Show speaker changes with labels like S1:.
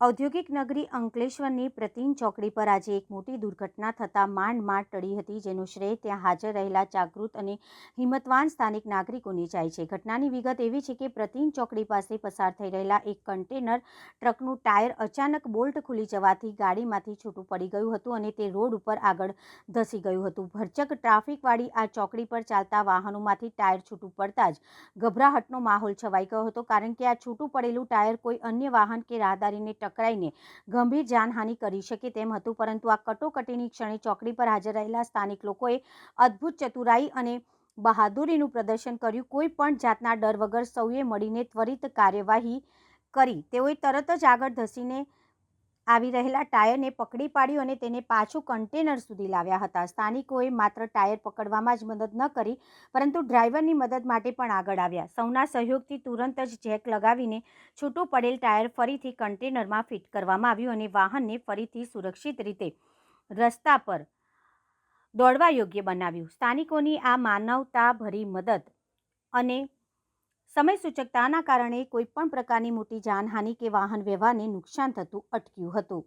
S1: ઔદ્યોગિક નગરી અંકલેશ્વરની પ્રતિન ચોકડી પર આજે એક મોટી દુર્ઘટના થતાં માંડ માંડ ટળી હતી, જેનો શ્રેય ત્યાં હાજર રહેલા જાગૃત અને હિંમતવાન સ્થાનિક નાગરિકોને જાય છે. ઘટનાની વિગત એવી છે કે પ્રતિન ચોકડી પાસે પસાર થઈ રહેલા એક કન્ટેનર ટ્રકનું ટાયર અચાનક બોલ્ટ ખુલી જવાથી ગાડીમાંથી છૂટું પડી ગયું હતું અને તે રોડ ઉપર આગળ ધસી ગયું હતું. ભરચક ટ્રાફિકવાળી આ ચોકડી પર ચાલતા વાહનોમાંથી ટાયર છૂટું પડતા જ ગભરાહટનો માહોલ છવાઈ ગયો હતો, કારણ કે આ છૂટું પડેલું ટાયર કોઈ અન્ય વાહન કે રાહદારીને ટકરાઈને ગંભીર જાનહાનિ કરી શકે તેમ હતું, પરંતુ આ કટોકટીની ક્ષણે ચોકડી પર હાજર રહેલા સ્થાનિક લોકોએ અદ્ભુત ચતુરાઈ અને બહાદુરીનું પ્રદર્શન કર્યું. કોઈ પણ જાતના ડર વગર સૌએ મળીને ત્વરિત કાર્યવાહી કરી. તેઓએ તરત જ આગળ ધસીને આવી રહેલા ટાયરને પકડી પાડ્યું અને તેને પાછું કન્ટેનર સુધી લાવ્યા હતા. સ્થાનિકોએ માત્ર ટાયર પકડવામાં જ મદદ ન કરી, પરંતુ ડ્રાઈવરની મદદ માટે પણ આગળ આવ્યા. સૌના સહયોગથી તુરંત જ જેક લગાવીને છૂટું પડેલ ટાયર ફરીથી કન્ટેનરમાં ફિટ કરવામાં આવ્યું અને વાહનને ફરીથી સુરક્ષિત રીતે રસ્તા પર દોડવા યોગ્ય બનાવ્યું. સ્થાનિકોની આ માનવતાભરી મદદ અને સમય સૂચકતાના કારણે કોઈપણ પ્રકારની મોટી જાનહાનિ કે વાહન વ્યવહારને નુકસાન થતું અટક્યું હતું.